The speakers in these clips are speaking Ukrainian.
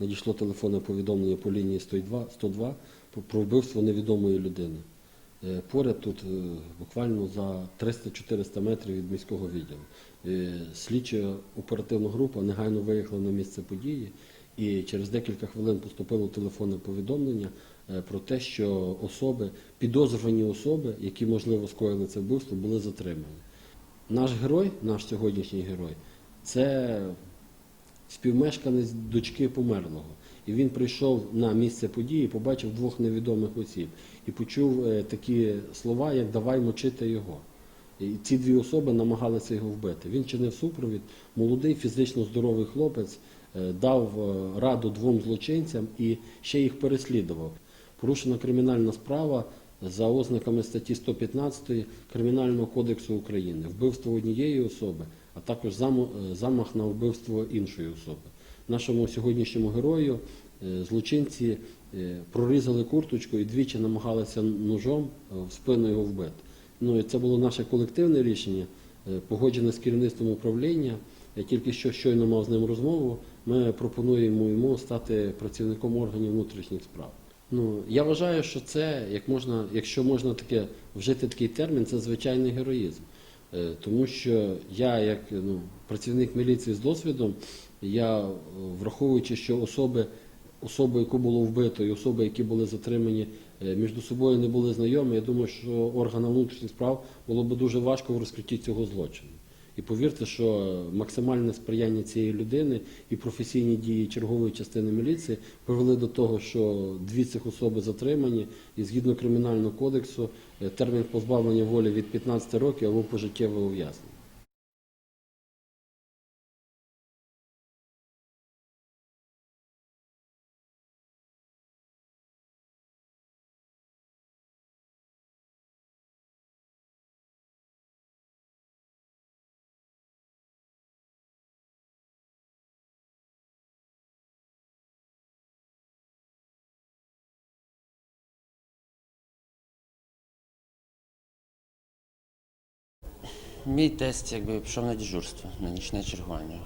надійшло телефонне повідомлення по лінії 102, 102 про- вбивство невідомої людини. Е, Поряд тут е, буквально за 300-400 метрів від міського відділу. Е, Слідча оперативна група негайно виїхала на місце події, і через декілька хвилин поступило телефонне повідомлення про те, що особи, підозрювані особи, які можливо скоїли це вбивство, були затримані. Наш герой, наш сьогоднішній герой, це співмешканець дочки померлого. І він прийшов на місце події, побачив двох невідомих осіб і почув е, такі слова, як давай мочити його. І ці дві особи намагалися його вбити. Він чинив супровід, молодий, фізично здоровий хлопець, е, дав е, раду двом злочинцям і ще їх переслідував. Порушена кримінальна справа за ознаками статті 115 Кримінального кодексу України, вбивство однієї особи, а також е, замах на вбивство іншої особи. Нашому сьогоднішньому герою е, злочинці е, прорізали курточку і двічі намагалися ножом в спину його вбити. Ну і це було наше колективне рішення, погоджене з керівництвом управління. Я тільки що щойно мав з ним розмову. Ми пропонуємо йому стати працівником органів внутрішніх справ. Ну я вважаю, що це як можна, якщо можна таке вжити такий термін, це звичайний героїзм. Е, Тому що я, як ну, працівник міліції з досвідом, я е, враховуючи, що особи, особи, яку було вбито, і особи, які були затримані, е, між собою не були знайомі, я думаю, що органам внутрішніх справ було б дуже важко в розкритті цього злочину. І повірте, що максимальне сприяння цієї людини і професійні дії чергової частини міліції привели до того, що дві цих особи затримані, і згідно кримінального кодексу е, термін позбавлення волі від 15 років або пожиттєве ув'язнення. Мій тесть якби пішов на дежурство, на нічне чергування.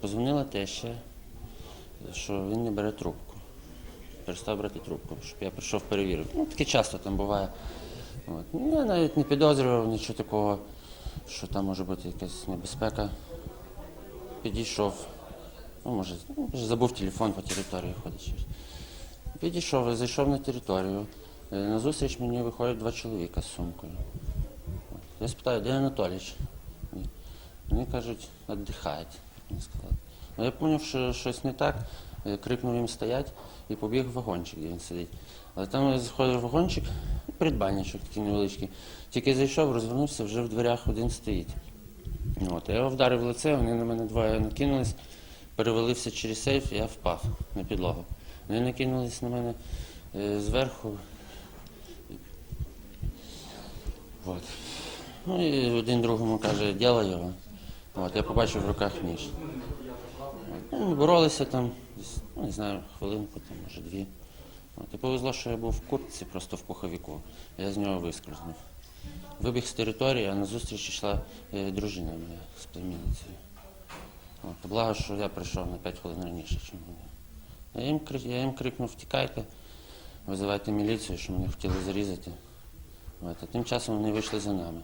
Позвонила теща, що він не бере трубку. Перестав брати трубку, щоб я прийшов перевірив. Ну, таке часто там буває. От. Ну, Я навіть не підозрював нічого такого, що там може бути якась небезпека. Підійшов. Ну, може, може, забув телефон по території ходить. Підійшов, зайшов на територію. Е, Назустріч мені виходять два чоловіка з сумкою. Я спитаю, де Анатолійович? Вони кажуть. Ну, я зрозумів, що щось не так, крикнув їм стоять і побіг в вагончик, де він сидить. Але там я заходив в вагончик, придбанничок такий невеличкий. Тільки зайшов, розвернувся, вже в дверях один стоїть. От, я його вдарив в лице, вони на мене двоє накинулись, перевалився через сейф, я впав на підлогу. Вони накинулись на мене е, зверху. От. Ну і один другому каже, ділай його. От, я побачив в руках ніж. Ну, боролися там, ну, не знаю, хвилинку, там, може дві. От, і повезло, що я був в куртці, просто в пуховіку. Я з нього вискользнув. Вибіг з території, а на зустріч йшла е, дружина моя з племінницею. От, благо, що я прийшов на 5 хвилин раніше, ніж вони. Я їм, я їм крикнув, втікайте, визивайте міліцію, що мене хотіли зарізати. От, а тим часом вони вийшли за нами.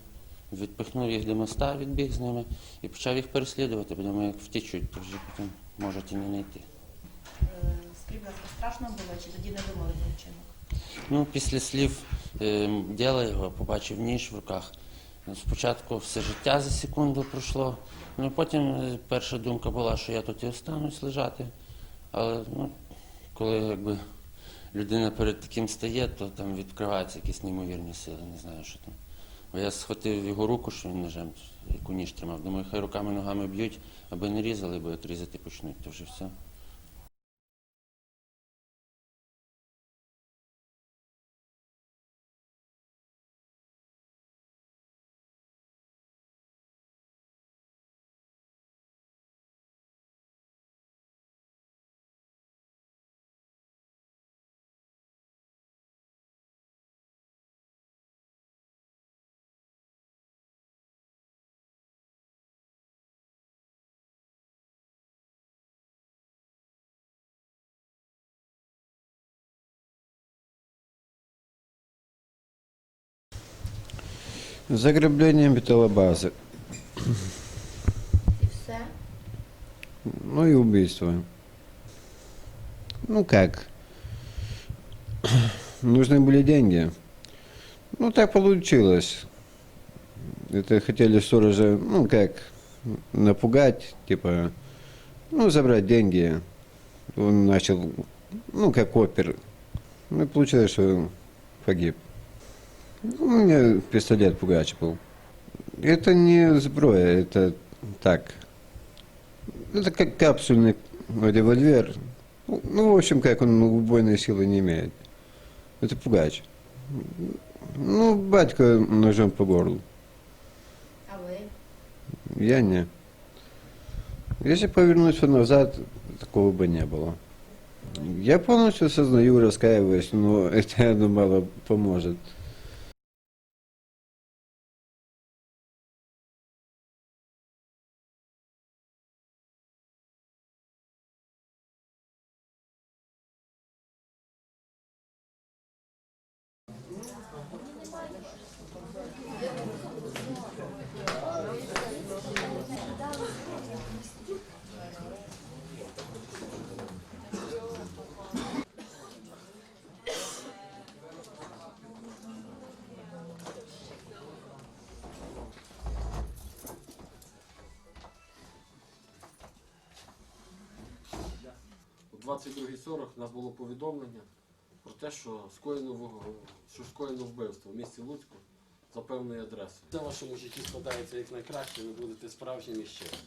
Відпихнув їх до моста, відбіг з ними і почав їх переслідувати, бо думаю, як втічуть, то вже потім можуть і не знайти. Е, ласка, страшно було чи тоді не думали про вчинок? Ну, після слів е, діла його побачив ніж в руках. Спочатку все життя за секунду пройшло. Ну, потім е, перша думка була, що я тут і останусь лежати. Але ну, коли якби, людина перед таким стає, то там відкриваються якісь неймовірні сили, не знаю, що там. Я схватив його руку, що він ножем, яку ніж тримав. Думаю, хай руками ногами б'ють, аби не різали, бо як різати почнуть, то вже все. Заграбление металлобазы. І все. Ну и убийство. Ну как? Нужны были деньги. Ну так получилось. Это хотели сторожа, ну как, напугать, типа, ну забрать деньги. Он начал, ну как опер. Ну и получилось, что он погиб. У меня пистолет пугач был. Это не зброя, это так. Это как капсульный револьвер. Ну, ну, в общем, как он убойной силы не имеет. Это пугач. Ну, батько ножом по горлу. А ви? Я не. Если повернуться назад, такого бы не было. Я полностью осознаю, раскаиваюсь, но это, я думаю, поможет. 22.40 у нас було повідомлення про те, що скоєно, що скоєно вбивство в місті Луцьку за певною адресою. Це в вашому житті складається як найкраще, ви будете справжнім і щирим.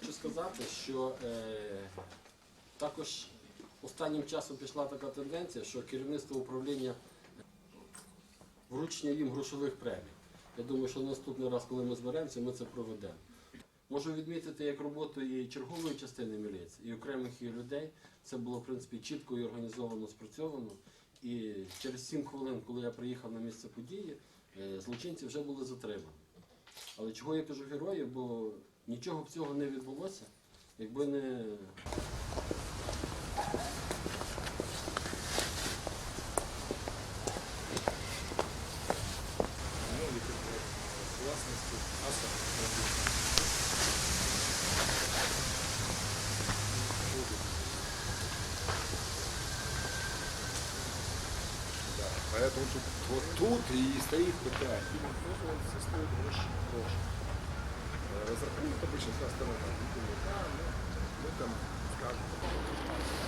Хочу сказати, що е, також останнім часом пішла така тенденція, що керівництво управління вручення їм грошових премій. Я думаю, що наступний раз, коли ми зберемося, ми це проведемо. Можу відмітити як роботу і чергової частини міліції, і окремих її людей. Це було в принципі чітко і організовано спрацьовано. І через 7 хвилин, коли я приїхав на місце події, е, злочинці вже були затримані. Але чого я кажу герої, бо нічого б цього не відбулося, якби не Поэтому тут, вот тут и стоит питание. Ну, все стоит гроши, гроши. Э, Разрахунок обычно вся сторона. Ну, думаю, да, ну, мы там скажем.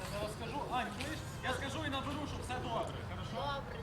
Я зараз скажу, Ань, чуєш? Я скажу і наберу, щоб все добре. Хорошо? Добре,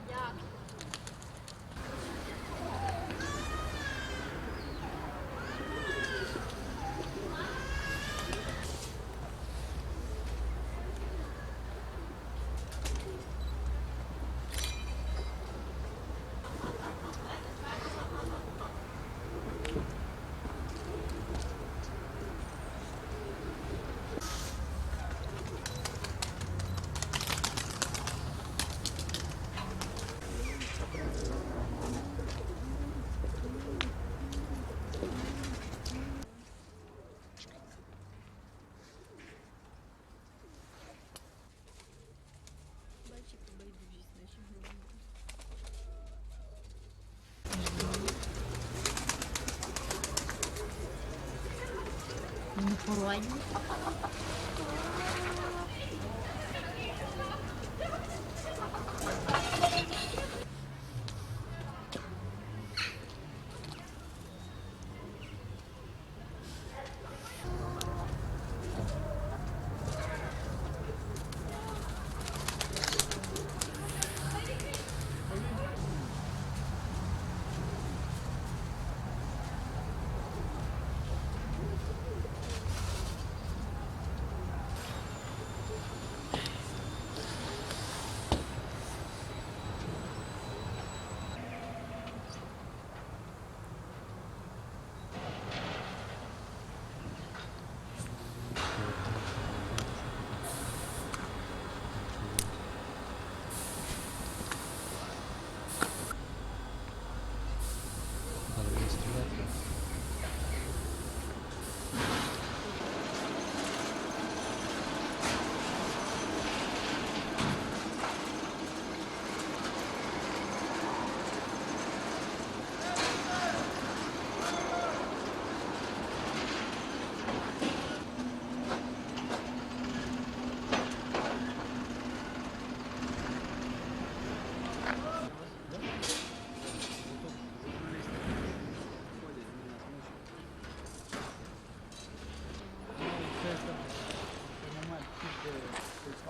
원.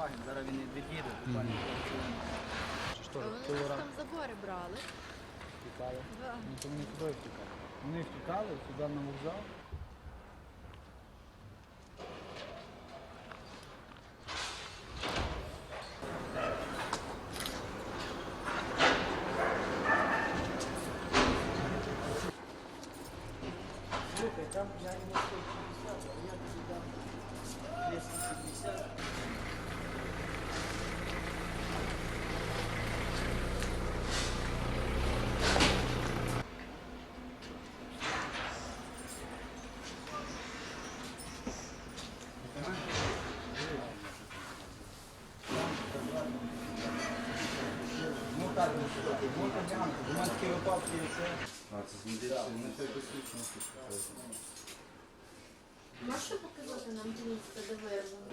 Не. Зараз він від'їде, буквально. Що ж, вони ж разу там забори брали. втікали. Да. Ну то вони туди втікали. Вони втікали сюди на вокзал. Слухай, там я не 150, а я тобі дам 250. Ну так, можна глянути. У це. Можеш показати нам місце, де вирвано?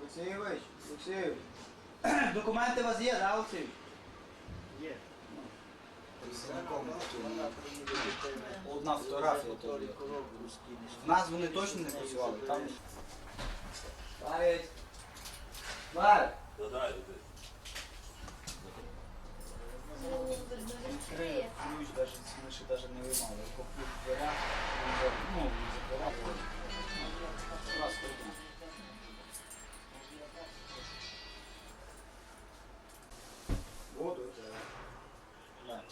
Олексійович, Олексійович. Документи у вас є, да, Олексійович? Є. Одна фотографія. В нас вони точно не працювали. Там... Ну, видно, він криє. Ключ даже, ми ще даже не виймали. Ключ дверях, він за- ну, він закривав. Раз круто. Воду это. Да.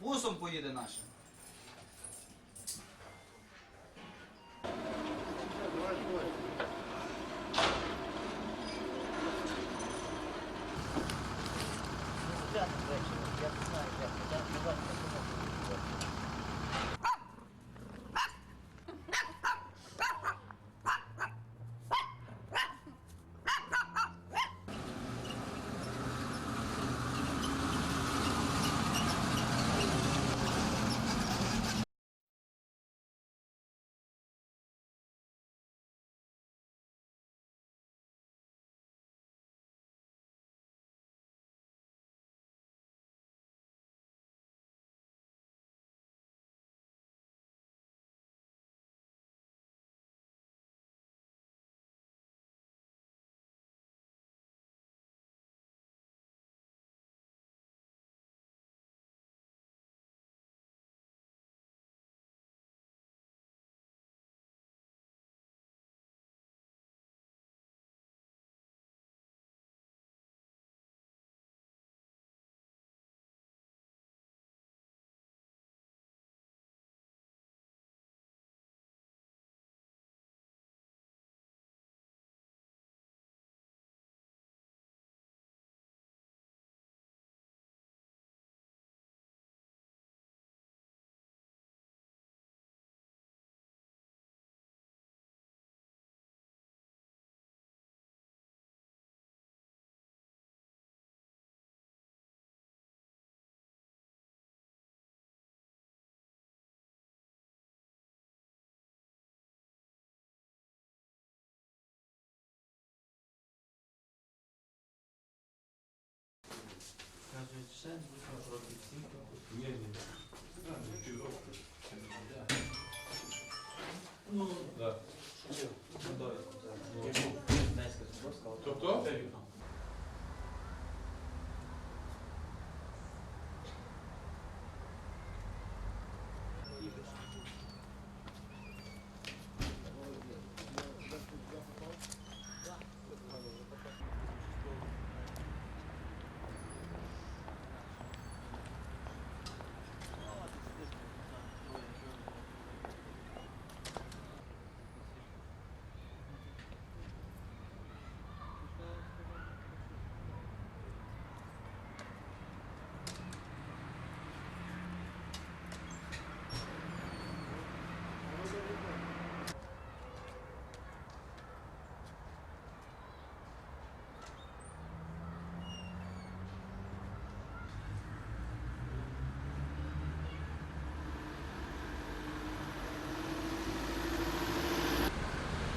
Бусом поїде нашим. Тобто?